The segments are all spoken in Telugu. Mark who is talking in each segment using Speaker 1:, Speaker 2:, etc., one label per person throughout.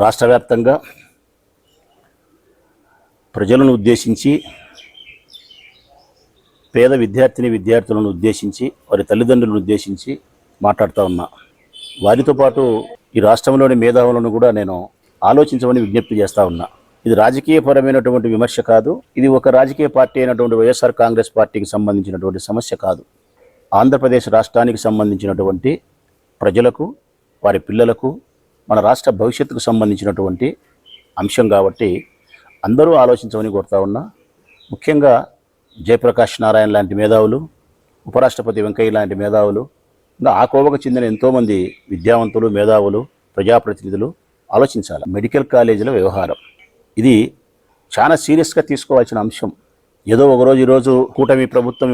Speaker 1: రాష్ట్ర వ్యాప్తంగా ప్రజలను ఉద్దేశించి పేద విద్యార్థిని విద్యార్థులను ఉద్దేశించి వారి తల్లిదండ్రులను ఉద్దేశించి మాట్లాడుతూ ఉన్నా. వారితో పాటు ఈ రాష్ట్రంలోని మేధావులను కూడా నేను ఆలోచించమని విజ్ఞప్తి చేస్తూ ఉన్నా. ఇది రాజకీయపరమైనటువంటి విమర్శ కాదు. ఇది ఒక రాజకీయ పార్టీ అయినటువంటి వైఎస్ఆర్ కాంగ్రెస్ పార్టీకి సంబంధించినటువంటి సమస్య కాదు. ఆంధ్రప్రదేశ్ రాష్ట్రానికి సంబంధించినటువంటి ప్రజలకు వారి పిల్లలకు మన రాష్ట్ర భవిష్యత్తుకు సంబంధించినటువంటి అంశం కాబట్టి అందరూ ఆలోచించమని కోరుతా ఉన్నా. ముఖ్యంగా జయప్రకాష్ నారాయణ లాంటి మేధావులు ఉపరాష్ట్రపతి వెంకయ్య లాంటి మేధావులు ఇంకా ఆ కోవకు చెందిన ఎంతోమంది విద్యావంతులు మేధావులు ప్రజాప్రతినిధులు ఆలోచించాలి. మెడికల్ కాలేజీల వ్యవహారం. ఇది చాలా సీరియస్గా తీసుకోవాల్సిన అంశం. ఏదో ఒకరోజు ఈరోజు కూటమి ప్రభుత్వం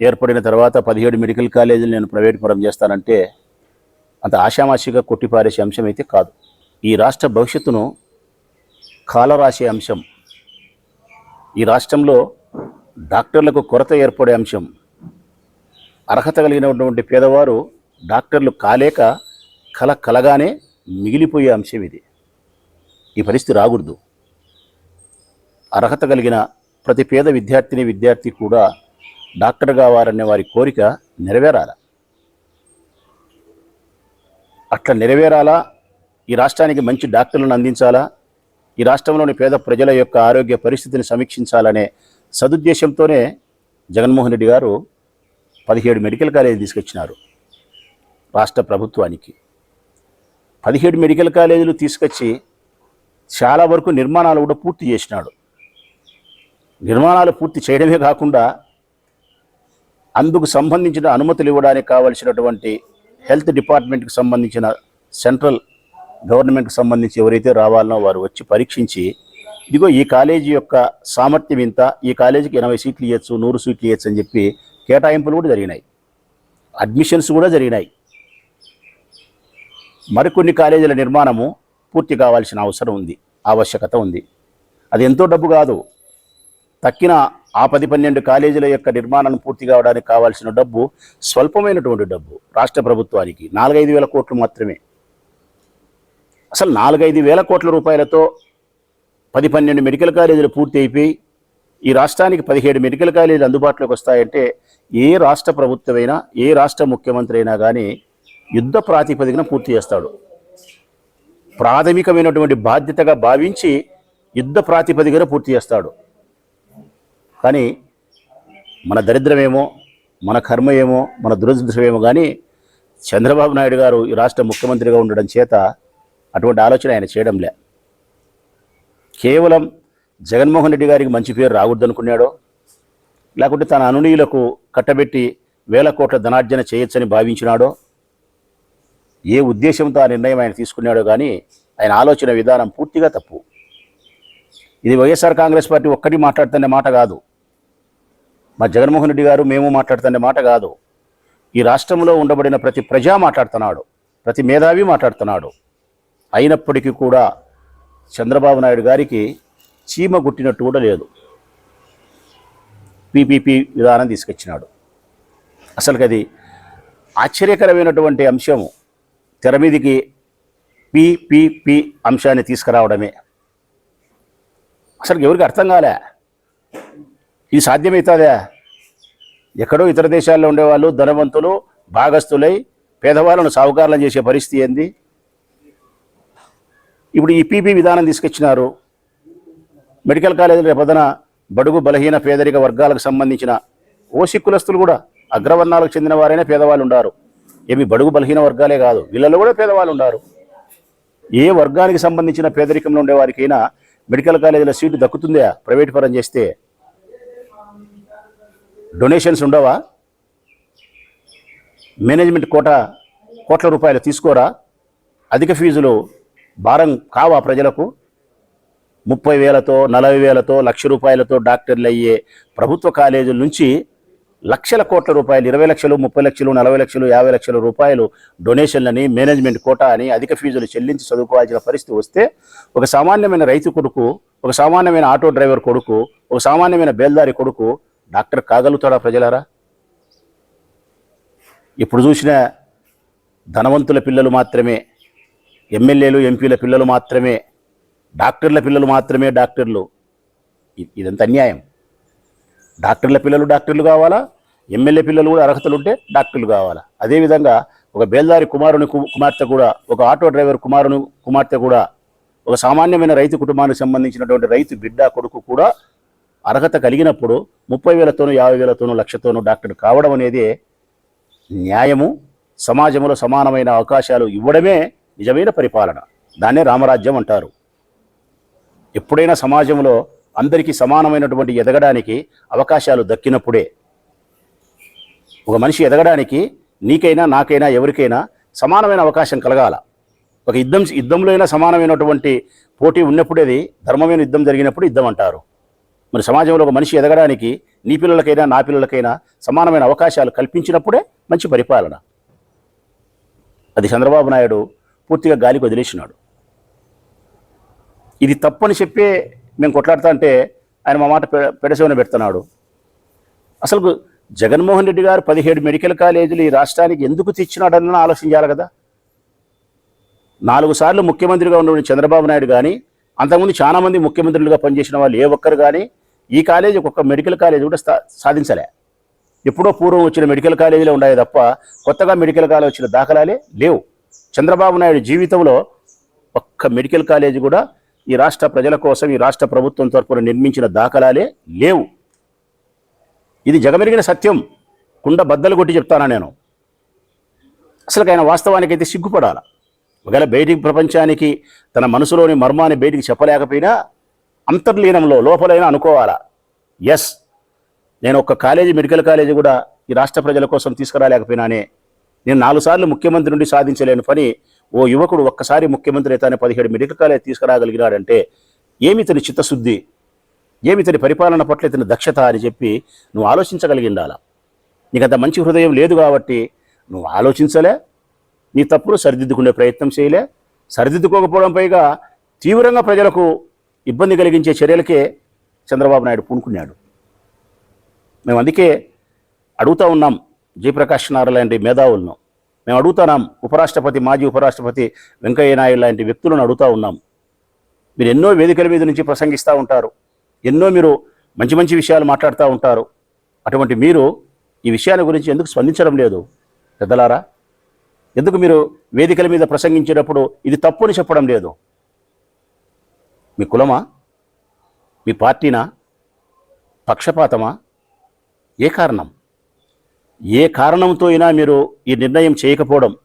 Speaker 1: ఏర్పడిన తర్వాత పదిహేడు మెడికల్ కాలేజీలు నేను ప్రైవేట్ పరం చేస్తానంటే అంత ఆషామాషిగా కొట్టిపారేసే అంశం అయితే కాదు. ఈ రాష్ట్ర భవిష్యత్తును కాలరాసే అంశం. ఈ రాష్ట్రంలో డాక్టర్లకు కొరత ఏర్పడే అంశం. అర్హత కలిగినటువంటి పేదవారు డాక్టర్లు కాలేక కల కలగానే మిగిలిపోయే అంశం ఇది. ఈ పరిస్థితి రాకూడదు. అర్హత కలిగిన ప్రతి పేద విద్యార్థిని విద్యార్థి కూడా డాక్టర్ కావాలనే వారి కోరిక నెరవేరాల. అట్లా నెరవేరాలా? ఈ రాష్ట్రానికి మంచి డాక్టర్లను అందించాలా? ఈ రాష్ట్రంలోని పేద ప్రజల యొక్క ఆరోగ్య పరిస్థితిని సమీక్షించాలనే సదుద్దేశంతోనే జగన్మోహన్ రెడ్డి గారు పదిహేడు మెడికల్ కాలేజీలు తీసుకొచ్చినారు రాష్ట్ర ప్రభుత్వానికి. పదిహేడు మెడికల్ కాలేజీలు తీసుకొచ్చి చాలా వరకు నిర్మాణాలు కూడా పూర్తి చేసినాడు. నిర్మాణాలు పూర్తి చేయడమే కాకుండా అందుకు సంబంధించిన అనుమతులు ఇవ్వడానికి కావలసినటువంటి హెల్త్ డిపార్ట్మెంట్కి సంబంధించిన సెంట్రల్ గవర్నమెంట్కి సంబంధించి ఎవరైతే రావాలనో వారు వచ్చి పరీక్షించి ఇదిగో ఈ కాలేజీ యొక్క సామర్థ్యం ఇంత ఈ కాలేజీకి ఎనభై సీట్లు ఇవ్వచ్చు నూరు సీట్లు ఇవ్వచ్చు అని చెప్పి కేటాయింపులు కూడా జరిగినాయి. అడ్మిషన్స్ కూడా జరిగినాయి. మరికొన్ని కాలేజీల నిర్మాణము పూర్తి కావాల్సిన అవసరం ఉంది ఆవశ్యకత ఉంది. అది ఎంతో డబ్బు కాదు. తక్కిన ఆ పది పన్నెండు కాలేజీల యొక్క నిర్మాణాన్ని పూర్తి కావడానికి కావాల్సిన డబ్బు స్వల్పమైనటువంటి డబ్బు రాష్ట్ర ప్రభుత్వానికి. నాలుగైదు వేల కోట్లు మాత్రమే. అసలు నాలుగైదు వేల కోట్ల రూపాయలతో పది పన్నెండు మెడికల్ కాలేజీలు పూర్తి అయిపోయి ఈ రాష్ట్రానికి పదిహేడు మెడికల్ కాలేజీలు అందుబాటులోకి వస్తాయంటే ఏ రాష్ట్ర ప్రభుత్వమైనా ఏ రాష్ట్ర ముఖ్యమంత్రి అయినా కానీ యుద్ధ ప్రాతిపదికన పూర్తి చేస్తాడు. ప్రాథమికమైనటువంటి బాధ్యతగా భావించి యుద్ధ ప్రాతిపదికన పూర్తి చేస్తాడు. కానీ మన దరిద్రమేమో మన కర్మ ఏమో మన దురదృష్టమేమో కానీ చంద్రబాబు నాయుడు గారు ఈ రాష్ట్ర ముఖ్యమంత్రిగా ఉండడం చేత అటువంటి ఆలోచన ఆయన చేయడంలే కేవలం జగన్మోహన్ రెడ్డి గారికి మంచి పేరు రాకూడదనుకున్నాడో లేకుంటే తన అనునీయులకు కట్టబెట్టి వేల కోట్ల ధనార్జన చేయొచ్చని భావించినాడో ఏ ఉద్దేశంతో ఆ నిర్ణయం ఆయన తీసుకున్నాడో కానీ ఆయన ఆలోచన విధానం పూర్తిగా తప్పు. ఇది వైఎస్ఆర్ కాంగ్రెస్ పార్టీ ఒక్కటి మాట్లాడుతున్న మాట కాదు. మా జగన్మోహన్ రెడ్డి గారు మేము మాట్లాడుతున్న మాట కాదు. ఈ రాష్ట్రంలో ఉండబడిన ప్రతి ప్రజా మాట్లాడుతున్నాడు ప్రతి మేధావి మాట్లాడుతున్నాడు. అయినప్పటికీ కూడా చంద్రబాబు నాయుడు గారికి చీమ గుట్టినట్టు కూడా లేదు. పీపీపీ విధానం తీసుకొచ్చినాడు. అసలుకి అది ఆశ్చర్యకరమైనటువంటి అంశము. తెర మీదికి పీపీపీ అంశాన్ని తీసుకురావడమే. అసలు ఎవరికి అర్థం కాలే? ఇది సాధ్యమవుతుందా ఎక్కడో ఇతర దేశాల్లో ఉండేవాళ్ళు ధనవంతులు భాగస్థులై పేదవాళ్ళను సావుకారులను చేసే పరిస్థితి ఏంది? ఇప్పుడు ఈ పీపీ విధానం తీసుకొచ్చినారు. మెడికల్ కాలేజీల రేపొద్దున బడుగు బలహీన పేదరిక వర్గాలకు సంబంధించిన ఓసి కులస్తులు కూడా అగ్రవర్ణాలకు చెందిన వారైనా పేదవాళ్ళు ఉండారు. ఏమి బడుగు బలహీన వర్గాలే కాదు వీళ్ళలో కూడా పేదవాళ్ళు ఉన్నారు ఏ వర్గానికి సంబంధించిన పేదరికంలో ఉండే వారికైనా మెడికల్ కాలేజీల సీటు దక్కుతుందా? ప్రైవేట్ పరం చేస్తే డొనేషన్స్ ఉండవా? మేనేజ్మెంట్ కోట కోట్ల రూపాయలు తీసుకోరా? అధిక ఫీజులు భారం కావా ప్రజలకు? ముప్పై వేలతో నలభై వేలతో లక్ష రూపాయలతో డాక్టర్లు అయ్యే ప్రభుత్వ కాలేజీల నుంచి లక్షల కోట్ల రూపాయలు ఇరవై లక్షలు ముప్పై లక్షలు నలభై లక్షలు యాభై లక్షల రూపాయలు డొనేషన్లని మేనేజ్మెంట్ కోటా అని అధిక ఫీజులు చెల్లించి చదువుకోవాల్సిన పరిస్థితి వస్తే ఒక సామాన్యమైన రైతు కొడుకు ఒక సామాన్యమైన ఆటో డ్రైవర్ కొడుకు ఒక సామాన్యమైన బేల్దారి కొడుకు డాక్టర్ కాగలుగుతాడా ప్రజలారా? ఇప్పుడు చూసిన ధనవంతుల పిల్లలు మాత్రమే ఎమ్మెల్యేలు ఎంపీల పిల్లలు మాత్రమే డాక్టర్ల పిల్లలు మాత్రమే డాక్టర్లు. ఇదంత ఇదంతా అన్యాయం. డాక్టర్ల పిల్లలు డాక్టర్లు కావాలా? ఎమ్మెల్యే పిల్లలు కూడా అర్హతలు ఉంటే డాక్టర్లు కావాలా? అదేవిధంగా ఒక బేల్దారి కుమారుని కు- కుమార్తె కూడా ఒక ఆటో డ్రైవర్ కుమారుని కుమార్తె కూడా ఒక సామాన్యమైన రైతు కుటుంబానికి సంబంధించినటువంటి రైతు బిడ్డ కొడుకు కూడా అర్హత కలిగినప్పుడు ముప్పై వేలతోనూ యాభై వేలతోనూ లక్షతోనూ డాక్టర్ కావడం అనేది న్యాయము సమాజంలో సమానమైన అవకాశాలు ఇవ్వడమే నిజమైన పరిపాలన. దాన్నే రామరాజ్యం అంటారు. ఎప్పుడైనా సమాజంలో అందరికీ సమానమైనటువంటి ఎదగడానికి అవకాశాలు దక్కినప్పుడే ఒక మనిషి ఎదగడానికి నీకైనా నాకైనా ఎవరికైనా సమానమైన అవకాశం కలగాల. ఒక యుద్ధం యుద్ధంలో అయినా సమానమైనటువంటి పోటీ ఉన్నప్పుడే అది ధర్మమైన యుద్ధం జరిగినప్పుడు యుద్ధం అంటారు. మరి సమాజంలో ఒక మనిషి ఎదగడానికి నీ పిల్లలకైనా నా పిల్లలకైనా సమానమైన అవకాశాలు కల్పించినప్పుడే మంచి పరిపాలన. అది చంద్రబాబు నాయుడు పూర్తిగా గాలికి వదిలేసినాడు. ఇది తప్పని చెప్పే మేము కొట్లాడుతా అంటే ఆయన మా మాట పె- పెడుతున్నాడు. అసలు జగన్మోహన్ రెడ్డి గారు పదిహేడు మెడికల్ కాలేజీలు ఈ రాష్ట్రానికి ఎందుకు తెచ్చినాడన్న ఆలోచించాలి కదా. నాలుగు సార్లు ముఖ్యమంత్రిగా ఉన్న చంద్రబాబు నాయుడు కానీ అంతకుముందు చాలా మంది ముఖ్యమంత్రులుగా పనిచేసిన వాళ్ళు ఏ ఒక్కరు కానీ ఈ కాలేజీ ఒక్క మెడికల్ కాలేజ్ కూడా సా సాధించలే. ఎప్పుడో పూర్వం వచ్చిన మెడికల్ కాలేజీలో ఉన్నాయి తప్ప కొత్తగా మెడికల్ కాలేజ్ వచ్చిన దాఖలాలే లేవు. చంద్రబాబు నాయుడు జీవితంలో ఒక్క మెడికల్ కాలేజీ కూడా ఈ రాష్ట్ర ప్రజల కోసం ఈ రాష్ట్ర ప్రభుత్వం తరఫున నిర్మించిన దాఖలాలే లేవు. ఇది జగమెరిగిన సత్యం. కుండ బద్దలు కొట్టి చెప్తానా నేను? అసలు ఆయన వాస్తవానికి అయితే సిగ్గుపడాల? ఒకవేళ బయటికి ప్రపంచానికి తన మనసులోని మర్మాన్ని బయటికి చెప్పలేకపోయినా అంతర్లీనంలో లోపలైనా అనుకోవాలా? ఎస్ నేను ఒక కాలేజీ మెడికల్ కాలేజీ కూడా ఈ రాష్ట్ర ప్రజల కోసం తీసుకురాలేకపోయినానే. నేను నాలుగు సార్లు ముఖ్యమంత్రి నుండి సాధించలేని పని. ఓ యువకుడు ఒక్కసారి ముఖ్యమంత్రి అయితే పదిహేడు మెడికల్ కాలేజ్ తీసుకురాగలిగినాడంటే ఏమి ఇతని చిత్తశుద్ధి? ఏమి ఇతని పరిపాలన పట్ల ఇతని దక్షత అని చెప్పి నువ్వు ఆలోచించగలిగిండాలా? నీకు అంత మంచి హృదయం లేదు కాబట్టి నువ్వు ఆలోచించలే. నీ తప్పులు సరిదిద్దుకునే ప్రయత్నం చేయలే. సరిదిద్దుకోకపోవడం పైగా తీవ్రంగా ప్రజలకు ఇబ్బంది కలిగించే చర్యలకే చంద్రబాబు నాయుడు పూనుకున్నాడు. మేము అందుకే అడుగుతా ఉన్నాం జయప్రకాష్ నారాయణ లాంటి మేధావులను. మేము అడుగుతున్నాం ఉపరాష్ట్రపతి మాజీ ఉపరాష్ట్రపతి వెంకయ్య నాయుడు లాంటి వ్యక్తులను అడుగుతా ఉన్నాం. మీరు ఎన్నో వేదికల మీద నుంచి ప్రసంగిస్తూ ఉంటారు. ఎన్నో మీరు మంచి మంచి విషయాలు మాట్లాడుతూ ఉంటారు. అటువంటి మీరు ఈ విషయాల గురించి ఎందుకు స్పందించడం లేదు? పెద్దలారా ఎందుకు మీరు వేదికల మీద ప్రసంగించేటప్పుడు ఇది తప్పు అని చెప్పడం లేదు? మీ కులమా? మీ పార్టీనా? పక్షపాతమా? ఏ కారణం? ఏ కారణంతో అయినా మీరు ఈ నిర్ణయం చేయకపోవడం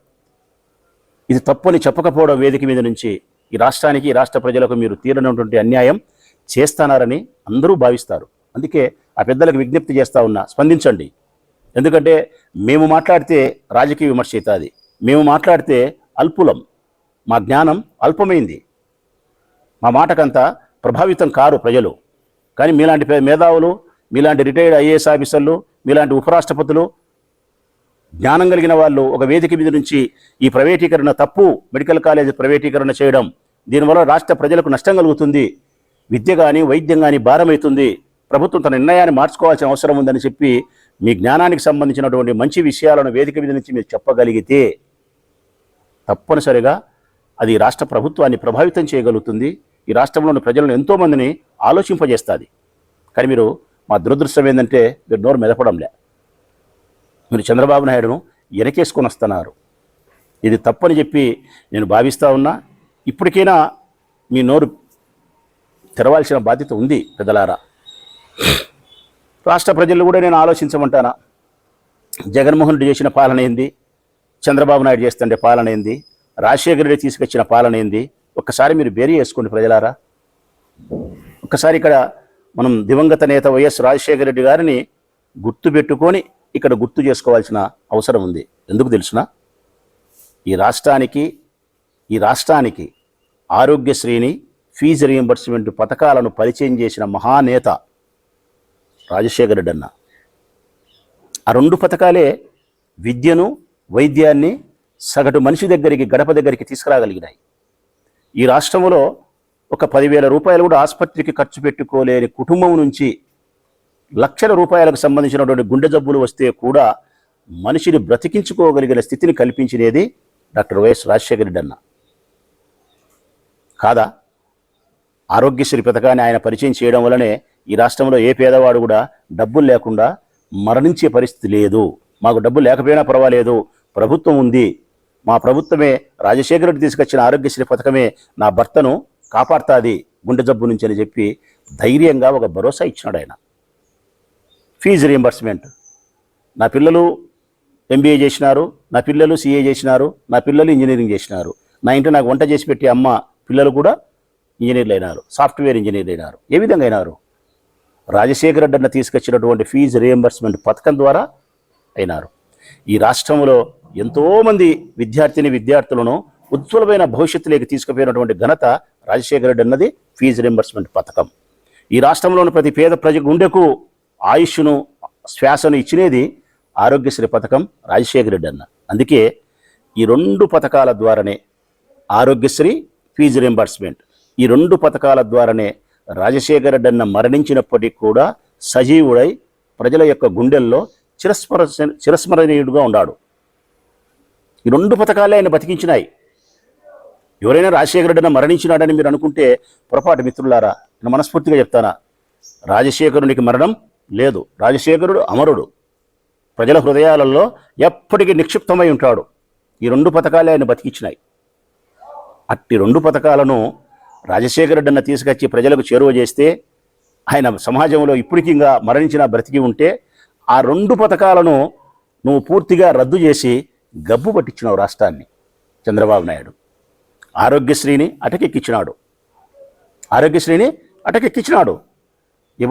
Speaker 1: ఇది తప్పని చెప్పకపోవడం వేదిక మీద నుంచి ఈ రాష్ట్రానికి ఈ రాష్ట్ర ప్రజలకు మీరు తీరనటువంటి అన్యాయం చేస్తానారని అందరూ భావిస్తారు. అందుకే ఆ పెద్దలకు విజ్ఞప్తి చేస్తా ఉన్నా స్పందించండి. ఎందుకంటే మేము మాట్లాడితే రాజకీయ విమర్శ అవుతుంది. మేము మాట్లాడితే అల్పులం. మా జ్ఞానం అల్పమైంది. మా మాటకంతా ప్రభావితం కారు ప్రజలు. కానీ మీలాంటి మేధావులు మీలాంటి రిటైర్డ్ ఐఏఎస్ ఆఫీసర్లు మీలాంటి ఉపరాష్ట్రపతులు జ్ఞానం కలిగిన వాళ్ళు ఒక వేదిక మీద నుంచి ఈ ప్రైవేటీకరణ తప్పు మెడికల్ కాలేజ్ ప్రైవేటీకరణ చేయడం దీనివల్ల రాష్ట్ర ప్రజలకు నష్టం కలుగుతుంది. విద్య కానీ వైద్యం కానీ భారమవుతుంది. ప్రభుత్వం తన నిర్ణయాన్ని మార్చుకోవాల్సిన అవసరం ఉందని చెప్పి మీ జ్ఞానానికి సంబంధించినటువంటి మంచి విషయాలను వేదిక మీద నుంచి మీరు చెప్పగలిగితే తప్పనిసరిగా అది రాష్ట్ర ప్రభుత్వాన్ని ప్రభావితం చేయగలుగుతుంది. ఈ రాష్ట్రంలోని ప్రజలను ఎంతోమందిని ఆలోచింపజేస్తుంది. కానీ మీరు మా దురదృష్టం ఏంటంటే మీరు నోరు మెదపడంలే. మీరు చంద్రబాబు నాయుడును వెనకేసుకొని వస్తున్నారు. ఇది తప్పని చెప్పి నేను భావిస్తా ఉన్నా. ఇప్పటికైనా మీ నోరు తెరవాల్సిన బాధ్యత ఉంది పెద్దలారా. రాష్ట్ర ప్రజలు కూడా నేను ఆలోచించమంటానా? జగన్మోహన్ రెడ్డి చేసిన పాలన ఏంది? చంద్రబాబు నాయుడు చేస్తుండే పాలన ఏంది? రాజశేఖర రెడ్డి తీసుకొచ్చిన పాలన ఏంది? ఒక్కసారి మీరు బేరీ చేసుకోండి ప్రజలారా. ఒక్కసారి ఇక్కడ మనం దివంగత నేత వైఎస్ రాజశేఖర రెడ్డి గారిని గుర్తు పెట్టుకొని ఇక్కడ గుర్తు చేసుకోవాల్సిన అవసరం ఉంది. ఎందుకు తెలుసునా? ఈ రాష్ట్రానికి ఈ రాష్ట్రానికి ఆరోగ్యశ్రీని ఫీజు రియంబర్స్మెంట్ పథకాలను పరిచయం చేసిన మహానేత రాజశేఖర రెడ్డి అన్న. ఆ రెండు పథకాలే విద్యను వైద్యాన్ని సగటు మనిషి దగ్గరికి గడప దగ్గరికి తీసుకురాగలిగినాయి. ఈ రాష్ట్రంలో ఒక పదివేల రూపాయలు కూడా ఆసుపత్రికి ఖర్చు పెట్టుకోలేని కుటుంబం నుంచి లక్షల రూపాయలకు సంబంధించినటువంటి గుండె జబ్బులు వస్తే కూడా మనిషిని బ్రతికించుకోగలిగిన స్థితిని కల్పించినది డాక్టర్ వైఎస్ రాజశేఖర రెడ్డి అన్న. కాదా? ఆరోగ్యశ్రీ పథకాన్ని ఆయన పరిచయం చేయడం వల్లనే ఈ రాష్ట్రంలో ఏ పేదవాడు కూడా డబ్బులు లేకుండా మరణించే పరిస్థితి లేదు. మాకు డబ్బులు లేకపోయినా పర్వాలేదు. ప్రభుత్వం ఉంది. మా ప్రభుత్వమే రాజశేఖర రెడ్డి తీసుకొచ్చిన ఆరోగ్యశ్రీ పథకమే నా భర్తను కాపాడుతుంది గుండె జబ్బు నుంచి అని చెప్పి ధైర్యంగా ఒక భరోసా ఇచ్చినాడు ఆయన. Fee reimbursement. నా పిల్లలు ఎంబీఏ చేసినారు నా పిల్లలు సీఏ చేసినారు నా పిల్లలు ఇంజనీరింగ్ చేసినారు. నా ఇంట్లో నాకు వంట చేసి పెట్టి అమ్మ పిల్లలు కూడా ఇంజనీర్లు అయినారు సాఫ్ట్వేర్ ఇంజనీర్లు అయినారు. ఏ విధంగా అయినారు? రాజశేఖర రెడ్డి అన్న తీసుకొచ్చినటువంటి ఫీజు రియంబర్స్మెంట్ పథకం ద్వారా అయినారు. ఈ రాష్ట్రంలో ఎంతోమంది విద్యార్థిని విద్యార్థులను ఉజ్వలమైన భవిష్యత్తులోకి తీసుకుపోయినటువంటి ఘనత రాజశేఖర రెడ్డి అన్నది ఫీజు రింబర్స్మెంట్ పథకం. ఈ రాష్ట్రంలోని ప్రతి పేద ప్రజ గుండెకు ఆయుష్ను శ్వాసను ఇచ్చినది ఆరోగ్యశ్రీ పథకం రాజశేఖర రెడ్డి అన్న. అందుకే ఈ రెండు పథకాల ద్వారానే ఆరోగ్యశ్రీ ఫీజు రింబర్స్మెంట్ ఈ రెండు పథకాల ద్వారానే రాజశేఖర రెడ్డి అన్న మరణించినప్పటికీ కూడా సజీవుడై ప్రజల యొక్క గుండెల్లో చిరస్మర చిరస్మరణీయుడుగా ఉన్నాడు ఈ రెండు పథకాలే ఆయన బతికించినాయి. ఎవరైనా రాజశేఖర రెడ్డి మరణించినాడని మీరు అనుకుంటే పొరపాటు మిత్రులారా నేను మనస్ఫూర్తిగా చెప్తానా? రాజశేఖరునికి మరణం లేదు. రాజశేఖరుడు అమరుడు. ప్రజల హృదయాలలో ఎప్పటికీ నిక్షిప్తమై ఉంటాడు. ఈ రెండు పథకాలే ఆయన బతికించినాయి అట్టి రెండు పథకాలను రాజశేఖర రెడ్డి తీసుకొచ్చి ప్రజలకు చేరువ చేస్తే ఆయన సమాజంలో ఇప్పటికి ఇంకా మరణించిన బ్రతికి ఉంటే ఆ రెండు పథకాలను నువ్వు పూర్తిగా రద్దు చేసి గబ్బు పట్టించినావు రాష్ట్రాన్ని చంద్రబాబు నాయుడు. ఆరోగ్యశ్రీని అటకెక్కిచ్చినాడు ఆరోగ్యశ్రీని అటకెక్కిచ్చినాడు ఈ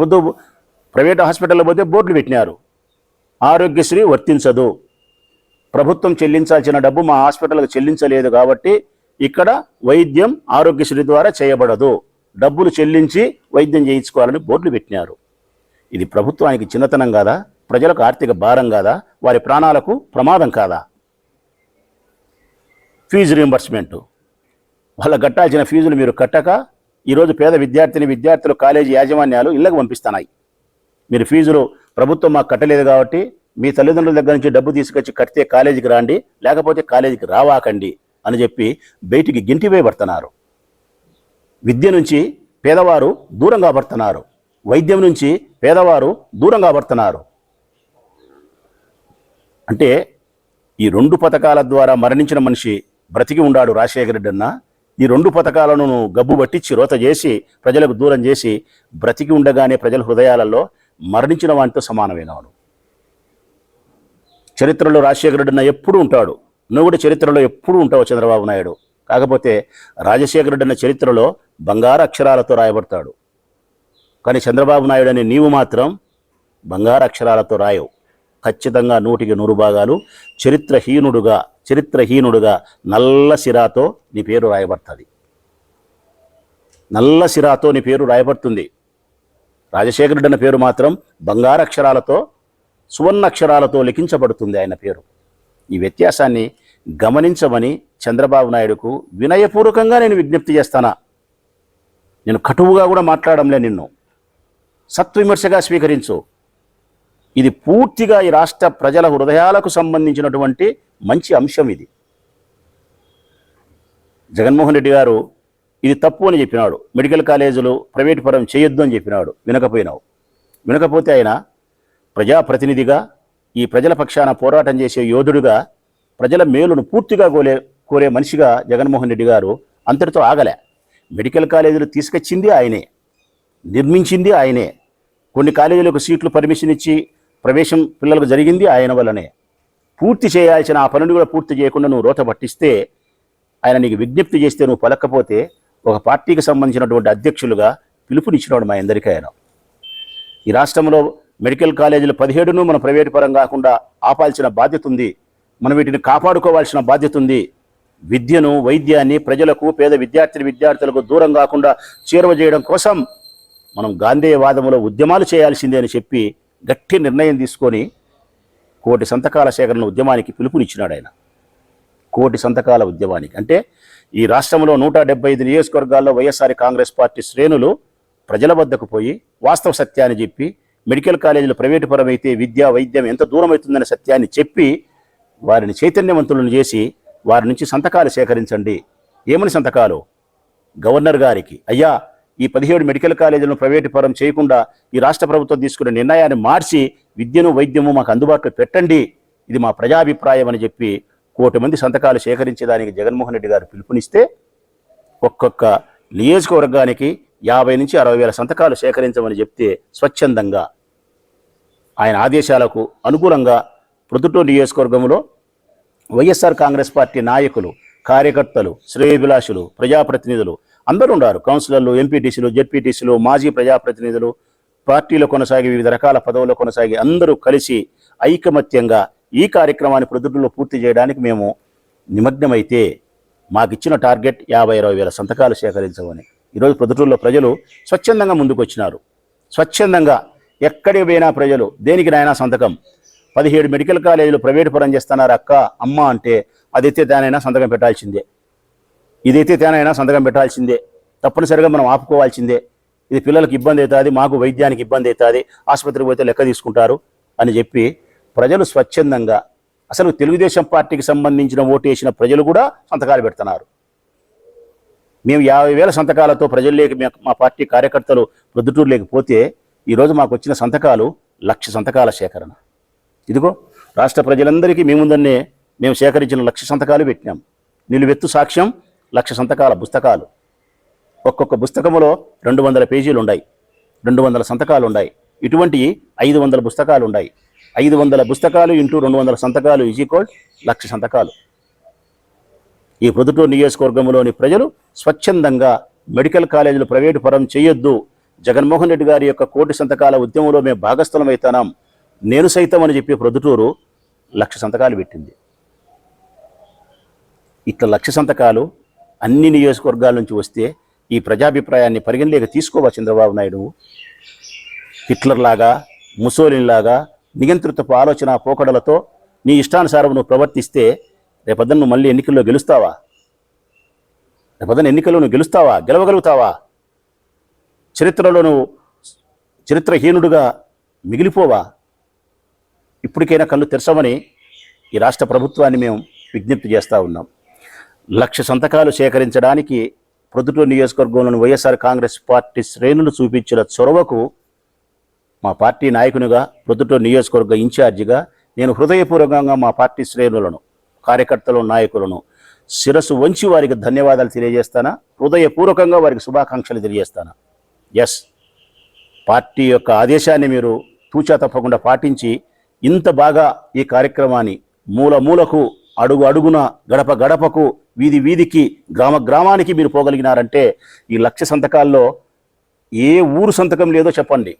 Speaker 1: ప్రైవేట్ హాస్పిటల్లో పోతే బోర్డులు పెట్టినారు. ఆరోగ్యశ్రీ వర్తించదు. ప్రభుత్వం చెల్లించాల్సిన డబ్బు మా హాస్పిటల్కి చెల్లించలేదు కాబట్టి ఇక్కడ వైద్యం ఆరోగ్యశ్రీ ద్వారా చేయబడదు. డబ్బులు చెల్లించి వైద్యం చేయించుకోవాలని బోర్డులు పెట్టినారు. ఇది ప్రభుత్వానికి చిన్నతనం కాదా? ప్రజలకు ఆర్థిక భారం కాదా? వారి ప్రాణాలకు ప్రమాదం కాదా? ఫీజు రియంబర్స్మెంటు వాళ్ళ కట్టాల్సిన ఫీజులు మీరు కట్టక ఈరోజు పేద విద్యార్థిని విద్యార్థులు కాలేజీ యాజమాన్యాలు ఇళ్ళకు పంపిస్తున్నాయి. మీరు ఫీజులు ప్రభుత్వం మాకు కట్టలేదు కాబట్టి మీ తల్లిదండ్రుల దగ్గర నుంచి డబ్బు తీసుకొచ్చి కడితే కాలేజీకి రాండి లేకపోతే కాలేజీకి రావాకండి అని చెప్పి బయటికి గింటి వేయబడుతున్నారు. విద్య నుంచి పేదవారు దూరంగా పడుతున్నారు. వైద్యం నుంచి పేదవారు దూరంగా పడుతున్నారు. అంటే ఈ రెండు పథకాల ద్వారా మరణించిన మనిషి బ్రతికి ఉండాడు రాజశేఖర రెడ్డి అన్న. ఈ రెండు పథకాలను గబ్బు పట్టించి రోత చేసి ప్రజలకు దూరం చేసి బ్రతికి ఉండగానే ప్రజల హృదయాలలో మరణించిన వానితో సమానమైనవాడు చరిత్రలో రాజశేఖర రెడ్డి అన్న ఎప్పుడు ఉంటాడు. నువ్వు కూడా చరిత్రలో ఎప్పుడు ఉంటావు చంద్రబాబు నాయుడు. కాకపోతే రాజశేఖర రెడ్డి అన్న చరిత్రలో బంగారు అక్షరాలతో రాయబడతాడు. కానీ చంద్రబాబు నాయుడు అనే నీవు మాత్రం బంగారు అక్షరాలతో రాయవు. ఖచ్చితంగా నూటికి నూరు భాగాలు చరిత్రహీనుడుగా చరిత్రహీనుడుగా నల్ల సిరాతో నీ పేరు రాయబడుతుంది. నల్ల సిరాతో నీ పేరు రాయబడుతుంది. రాజశేఖరుడు అన్న పేరు మాత్రం బంగారక్షరాలతో సువర్ణ అక్షరాలతో లిఖించబడుతుంది ఆయన పేరు. ఈ వ్యత్యాసాన్ని గమనించమని చంద్రబాబు నాయుడుకు వినయపూర్వకంగా నేను విజ్ఞప్తి చేస్తానా? నేను కటువుగా కూడా మాట్లాడంలే నిన్ను. సత్విమర్శగా స్వీకరించు. ఇది పూర్తిగా ఈ రాష్ట్ర ప్రజల హృదయాలకు సంబంధించినటువంటి మంచి అంశం ఇది. జగన్మోహన్ రెడ్డి గారు ఇది తప్పు అని చెప్పినాడు. మెడికల్ కాలేజీలు ప్రైవేట్ పరం చేయొద్దు అని చెప్పినాడు. వినకపోయినావు. వినకపోతే ఆయన ప్రజాప్రతినిధిగా ఈ ప్రజల పక్షాన పోరాటం చేసే యోధుడిగా ప్రజల మేలును పూర్తిగా కోలే కోరే మనిషిగా జగన్మోహన్ రెడ్డి గారు అంతటితో ఆగలే. మెడికల్ కాలేజీలు తీసుకొచ్చింది ఆయనే. నిర్మించింది ఆయనే. కొన్ని కాలేజీలకు సీట్లు పర్మిషన్ ఇచ్చి ప్రవేశం పిల్లలకు జరిగింది ఆయన వల్లనే. పూర్తి చేయాల్సిన ఆ పనులు కూడా పూర్తి చేయకుండా నువ్వు రోత పట్టిస్తే ఆయన నీకు విజ్ఞప్తి చేస్తే నువ్వు పలకపోతే ఒక పార్టీకి సంబంధించినటువంటి అధ్యక్షులుగా పిలుపునిచ్చినవాడు మా అందరికీ ఆయన. ఈ రాష్ట్రంలో మెడికల్ కాలేజీలు పదిహేడును మన ప్రైవేటు పరం కాకుండా ఆపాల్సిన బాధ్యత ఉంది. మనం వీటిని కాపాడుకోవాల్సిన బాధ్యత ఉంది. విద్యను వైద్యాన్ని ప్రజలకు పేద విద్యార్థి విద్యార్థులకు దూరం కాకుండా చేరువ చేయడం కోసం మనం గాంధేయవాదంలో ఉద్యమాలు చేయాల్సిందే అని చెప్పి గట్టి నిర్ణయం తీసుకొని కోటి సంతకాల సేకరణ ఉద్యమానికి పిలుపునిచ్చినాడు ఆయన. కోటి సంతకాల ఉద్యమానికి. అంటే ఈ రాష్ట్రంలో నూట డెబ్బై ఐదు నియోజకవర్గాల్లో వైఎస్ఆర్ కాంగ్రెస్ పార్టీ శ్రేణులు ప్రజల వద్దకు పోయి వాస్తవ సత్యాన్ని చెప్పి మెడికల్ కాలేజీలు ప్రైవేటు పరమైతే విద్య వైద్యం ఎంత దూరం అవుతుందనే సత్యాన్ని చెప్పి వారిని చైతన్యవంతులను చేసి వారి నుంచి సంతకాలు సేకరించండి. ఏమని సంతకాలు? గవర్నర్ గారికి. అయ్యా ఈ పదిహేడు మెడికల్ కాలేజీలను ప్రైవేటు పరం చేయకుండా ఈ రాష్ట్ర ప్రభుత్వం తీసుకున్న నిర్ణయాన్ని మార్చి విద్యను వైద్యము మాకు అందుబాటులో పెట్టండి. ఇది మా ప్రజాభిప్రాయం అని చెప్పి కోటి మంది సంతకాలు సేకరించేదానికి జగన్మోహన్ రెడ్డి గారు పిలుపునిస్తే ఒక్కొక్క నియోజకవర్గానికి యాభై నుంచి అరవై వేల సంతకాలు సేకరించమని చెప్తే స్వచ్ఛందంగా ఆయన ఆదేశాలకు అనుకూలంగా ప్రొద్దుటూరు నియోజకవర్గంలో వైఎస్ఆర్ కాంగ్రెస్ పార్టీ నాయకులు కార్యకర్తలు శ్రేయభిలాషులు ప్రజాప్రతినిధులు అందరూ ఉన్నారు కౌన్సిలర్లు ఎంపీటీసీలు జెడ్పీటీసీలు మాజీ ప్రజాప్రతినిధులు పార్టీలో కొనసాగి వివిధ రకాల పదవుల్లో కొనసాగి అందరూ కలిసి ఐకమత్యంగా ఈ కార్యక్రమాన్ని ప్రొద్దుటూరులో పూర్తి చేయడానికి మేము నిమగ్నమైతే మాకిచ్చిన టార్గెట్ యాభై ఇరవై వేల సంతకాలు సేకరించమని. ఈరోజు ప్రొద్దుటూరులో ప్రజలు స్వచ్ఛందంగా ముందుకు వచ్చినారు స్వచ్ఛందంగా ఎక్కడికి పోయినా ప్రజలు దేనికి నాయనా సంతకం. పదిహేడు మెడికల్ కాలేజీలు ప్రైవేటు పరం చేస్తున్నారు అక్క అమ్మ అంటే అదైతే దానైనా సంతకం పెట్టాల్సిందే. ఇదైతే తేనైనా సంతకం పెట్టాల్సిందే. తప్పనిసరిగా మనం ఆపుకోవాల్సిందే. ఇది పిల్లలకు ఇబ్బంది అవుతుంది మాకు వైద్యానికి ఇబ్బంది అవుతుంది ఆసుపత్రికి పోతే లెక్క తీసుకుంటారు అని చెప్పి ప్రజలు స్వచ్ఛందంగా అసలు తెలుగుదేశం పార్టీకి సంబంధించిన ఓటు వేసిన ప్రజలు కూడా సంతకాలు పెడుతున్నారు. మేము యాభై వేల సంతకాలతో ప్రజల్లోకి మే- మా పార్టీ కార్యకర్తలు ప్రొద్దుటూరు లేకపోతే ఈరోజు మాకు వచ్చిన సంతకాలు లక్ష సంతకాల సేకరణ. ఇదిగో రాష్ట్ర ప్రజలందరికీ మేముందన్నే మేము సేకరించిన లక్ష సంతకాలు పెట్టినాం. నిలువెత్తు సాక్ష్యం లక్ష సంతకాల పుస్తకాలు. ఒక్కొక్క పుస్తకములో రెండు వందల పేజీలు ఉన్నాయి రెండు వందల సంతకాలు ఉన్నాయి ఇటువంటి ఐదు వందల పుస్తకాలు ఉన్నాయి ఐదు వందల పుస్తకాలు ఇంటూ రెండు వందల సంతకాలు ఈజీకోల్డ్ లక్ష సంతకాలు. ఈ ప్రొద్దుటూరు నియోజకవర్గంలోని ప్రజలు స్వచ్ఛందంగా మెడికల్ కాలేజీలు ప్రైవేటు పరం చేయొద్దు. జగన్మోహన్ రెడ్డి గారి యొక్క కోటి సంతకాల ఉద్యమంలో మేము భాగస్థలమవుతానాం నేను సైతం అని చెప్పి ప్రొద్దుటూరు లక్ష సంతకాలు పెట్టింది. ఇట్లా లక్ష సంతకాలు అన్ని నియోజకవర్గాల నుంచి వస్తే ఈ ప్రజాభిప్రాయాన్ని పరిగణలోకి తీసుకోవా చంద్రబాబు నాయుడు. హిట్లర్ లాగా ముసోలిన్లాగా నియంత్రితపు ఆలోచన పోకడలతో నీ ఇష్టానుసారం నువ్వు ప్రవర్తిస్తే రేపొద్దున నువ్వు మళ్ళీ ఎన్నికల్లో గెలుస్తావా? రేపొద్దున ఎన్నికల్లో నువ్వు గెలుస్తావా? గెలవగలుగుతావా? చరిత్రలో నువ్వు చరిత్రహీనుడుగా మిగిలిపోవా? ఇప్పటికైనా కళ్ళు తెరచమని ఈ రాష్ట్ర ప్రభుత్వాన్ని మేము విజ్ఞప్తి చేస్తూ ఉన్నాం. లక్ష సంతకాలు సేకరించడానికి ప్రొద్దుటూరు నియోజకవర్గంలోని వైఎస్ఆర్ కాంగ్రెస్ పార్టీ శ్రేణులు చూపించిన చొరవకు మా పార్టీ నాయకునిగా ప్రొద్దుటూరు నియోజకవర్గ ఇన్ఛార్జిగా నేను హృదయపూర్వకంగా మా పార్టీ శ్రేణులను కార్యకర్తలు నాయకులను శిరస్సు వంచి వారికి ధన్యవాదాలు తెలియజేస్తానా? హృదయపూర్వకంగా వారికి శుభాకాంక్షలు తెలియజేస్తానా? ఎస్ పార్టీ యొక్క ఆదేశాన్ని మీరు తూచా తప్పకుండా పాటించి ఇంత బాగా ఈ కార్యక్రమాన్ని మూల మూలకు అడుగు అడుగున గడప గడపకు వీధి వీధికి గ్రామ గ్రామానికి మీరు పోగలిగినారంటే ఈ లక్ష సంతకాల్లో ఏ ఊరు సంతకం లేదో చెప్పండి.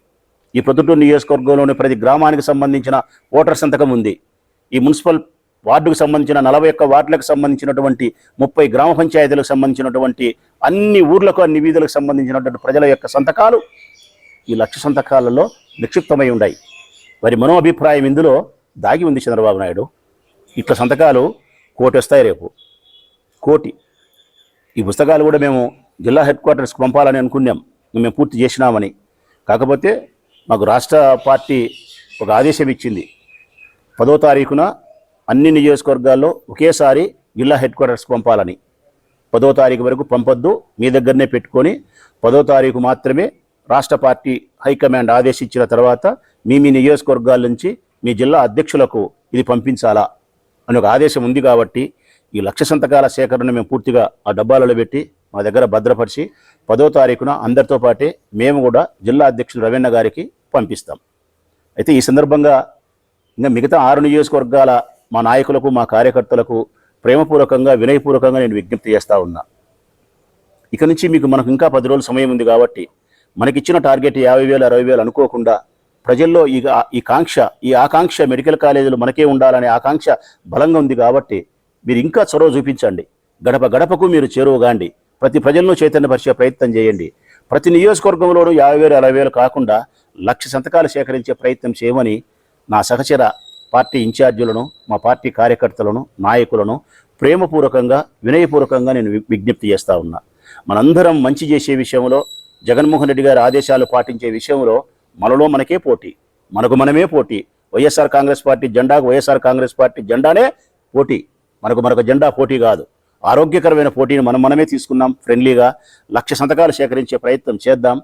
Speaker 1: ఈ ప్రొద్దుటూరు నియోజకవర్గంలోని ప్రతి గ్రామానికి సంబంధించిన ఓటర్ సంతకం ఉంది. ఈ మున్సిపల్ వార్డుకు సంబంధించిన నలభై ఒక్క వార్డులకు సంబంధించినటువంటి ముప్పై గ్రామ పంచాయతీలకు సంబంధించినటువంటి అన్ని ఊర్లకు అన్ని వీధులకు సంబంధించినటువంటి ప్రజల యొక్క సంతకాలు ఈ లక్ష సంతకాలలో నిక్షిప్తమై ఉన్నాయి మరి మనో అభిప్రాయం ఇందులో దాగి ఉంది చంద్రబాబు నాయుడు. ఇట్లా సంతకాలు కోటి వస్తాయి రేపు. కోటి ఈ పుస్తకాలు కూడా మేము జిల్లా హెడ్ క్వార్టర్స్కి పంపాలని అనుకున్నాం. మేము పూర్తి చేసినామని. కాకపోతే మాకు రాష్ట్ర పార్టీ ఒక ఆదేశం ఇచ్చింది. పదో తారీఖున అన్ని నియోజకవర్గాల్లో ఒకేసారి జిల్లా హెడ్ క్వార్టర్స్కి పంపాలని. పదో తారీఖు వరకు పంపొద్దు మీ దగ్గరనే పెట్టుకొని పదో తారీఖు మాత్రమే రాష్ట్ర పార్టీ హైకమాండ్ ఆదేశించిన తర్వాత మీ మీ నియోజకవర్గాల నుంచి మీ జిల్లా అధ్యక్షులకు ఇది పంపించాలా? అని ఒక ఆదేశం ఉంది కాబట్టి ఈ లక్ష సంతకాల సేకరణ మేము పూర్తిగా ఆ డబ్బాలలో పెట్టి మా దగ్గర భద్రపరిచి పదో తారీఖున అందరితో పాటే మేము కూడా జిల్లా అధ్యక్షులు రవీణ గారికి పంపిస్తాం. అయితే ఈ సందర్భంగా ఇంకా మిగతా ఆరు నియోజకవర్గాల మా నాయకులకు మా కార్యకర్తలకు ప్రేమపూర్వకంగా వినయపూర్వకంగా నేను విజ్ఞప్తి చేస్తూ ఉన్నా. ఇక నుంచి మీకు మనకు ఇంకా పది రోజులు సమయం ఉంది కాబట్టి మనకిచ్చిన టార్గెట్ యాభై వేలు అరవై వేలు అనుకోకుండా ప్రజల్లో ఈ ఈ కాంక్ష ఈ ఆకాంక్ష మెడికల్ కాలేజీలు మనకే ఉండాలనే ఆకాంక్ష బలంగా ఉంది కాబట్టి మీరు ఇంకా చొరవ చూపించండి. గడప గడపకు మీరు చేరువగాండి. ప్రతి ప్రజలను చైతన్యపరిచే ప్రయత్నం చేయండి. ప్రతి నియోజకవర్గంలోనూ యాభై వేలు అరవై వేలు కాకుండా లక్ష సంతకాలు సేకరించే ప్రయత్నం చేయమని నా సహచర పార్టీ ఇన్ఛార్జీలను మా పార్టీ కార్యకర్తలను నాయకులను ప్రేమపూర్వకంగా వినయపూర్వకంగా నేను వి- విజ్ఞప్తి చేస్తా ఉన్నా. మనందరం మంచి చేసే విషయంలో జగన్మోహన్ రెడ్డి గారి ఆదేశాలు పాటించే విషయంలో మనలో మనకే పోటీ మనకు మనమే పోటీ. వైఎస్ఆర్ కాంగ్రెస్ పార్టీ జెండాకు వైఎస్ఆర్ కాంగ్రెస్ పార్టీ జెండానే పోటీ. మనకు మరొక జెండా పోటీ కాదు. ఆరోగ్యకరమైన పోటీని మనం మనమే తీసుకున్నాం. ఫ్రెండ్లీగా లక్ష సంతకాలు సేకరించే ప్రయత్నం చేద్దాం.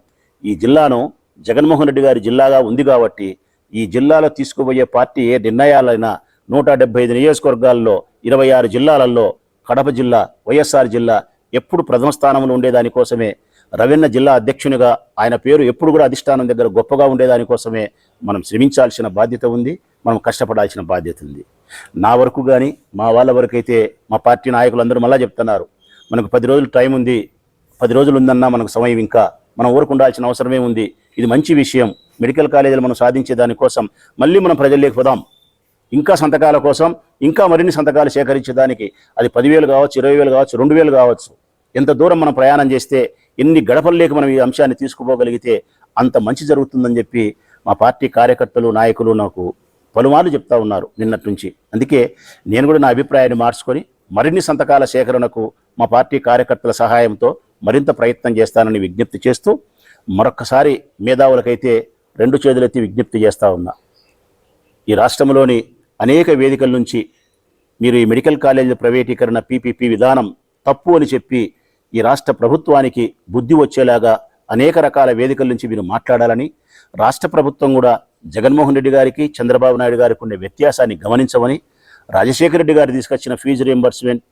Speaker 1: ఈ జిల్లాను జగన్మోహన్ రెడ్డి గారి జిల్లాగా ఉంది కాబట్టి ఈ జిల్లాలో తీసుకుపోయే పార్టీ ఏ నిర్ణయాలైనా నూట డెబ్బై ఐదు నియోజకవర్గాల్లో ఇరవై ఆరు జిల్లాలలో కడప జిల్లా వైఎస్ఆర్ జిల్లా ఎప్పుడు ప్రథమ స్థానంలో ఉండేదానికోసమే రవెన్న జిల్లా అధ్యక్షునిగా ఆయన పేరు ఎప్పుడు కూడా అధిష్టానం దగ్గర గొప్పగా ఉండేదానికోసమే మనం శ్రమించాల్సిన బాధ్యత ఉంది మనం కష్టపడాల్సిన బాధ్యత ఉంది. నా వరకు కానీ మా వాళ్ళ వరకు అయితే మా పార్టీ నాయకులు అందరూ మళ్ళా చెప్తున్నారు మనకు పది రోజులు టైం ఉంది పది రోజులు ఉందన్నా మనకు సమయం ఇంకా మనం ఊరకు ఉండాల్సిన అవసరమే ఉంది. ఇది మంచి విషయం మెడికల్ కాలేజీలు మనం సాధించే దానికోసం మళ్ళీ మనం ప్రజల్లోకి పోదాం. ఇంకా సంతకాల కోసం ఇంకా మరిన్ని సంతకాలు సేకరించడానికి అది పదివేలు కావచ్చు ఇరవై వేలు కావచ్చు రెండు వేలు కావచ్చు. ఎంత దూరం మనం ప్రయాణం చేస్తే ఎన్ని గడపల్లోకి మనం ఈ అంశాన్ని తీసుకుపోగలిగితే అంత మంచి జరుగుతుందని చెప్పి మా పార్టీ కార్యకర్తలు నాయకులు నాకు పలుమార్లు చెప్తా ఉన్నారు నిన్నటి నుంచి. అందుకే నేను కూడా నా అభిప్రాయాన్ని మార్చుకొని మరిన్ని సంతకాల సేకరణకు మా పార్టీ కార్యకర్తల సహాయంతో మరింత ప్రయత్నం చేస్తానని విజ్ఞప్తి చేస్తూ మరొక్కసారి మేధావులకైతే రెండు చేతులెత్తి విజ్ఞప్తి చేస్తూ ఉన్నా. ఈ రాష్ట్రంలోని అనేక వేదికల నుంచి మీరు ఈ మెడికల్ కాలేజీల ప్రైవేటీకరణ పీపీపీ విధానం తప్పు అని చెప్పి ఈ రాష్ట్ర ప్రభుత్వానికి బుద్ధి వచ్చేలాగా అనేక రకాల వేదికల నుంచి మీరు మాట్లాడాలని రాష్ట్ర ప్రభుత్వం కూడా జగన్మోహన్ రెడ్డి గారికి చంద్రబాబు నాయుడు గారికి ఉండే వ్యత్యాసాన్ని గమనించమని రాజశేఖర రెడ్డి గారు తీసుకొచ్చిన ఫీజు రియంబర్స్మెంట్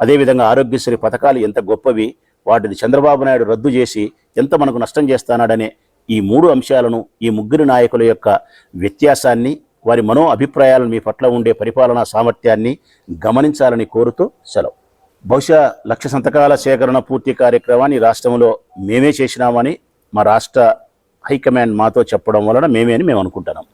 Speaker 1: అదేవిధంగా ఆరోగ్యశ్రీ పథకాలు ఎంత గొప్పవి వాటిని చంద్రబాబు నాయుడు రద్దు చేసి ఎంత మనకు నష్టం చేస్తానాడనే ఈ మూడు అంశాలను ఈ ముగ్గురు నాయకుల యొక్క వ్యత్యాసాన్ని వారి మనో అభిప్రాయాలను మీ పట్ల ఉండే పరిపాలనా సామర్థ్యాన్ని గమనించాలని కోరుతూ సెలవు. బహుశా లక్ష సంతకాల సేకరణ పూర్తి కార్యక్రమాన్ని రాష్ట్రంలో మేమే చేసినామని మా రాష్ట్ర హైకమాండ్ మాతో చెప్పడం వలన మేమే అని మేము అనుకుంటున్నాం.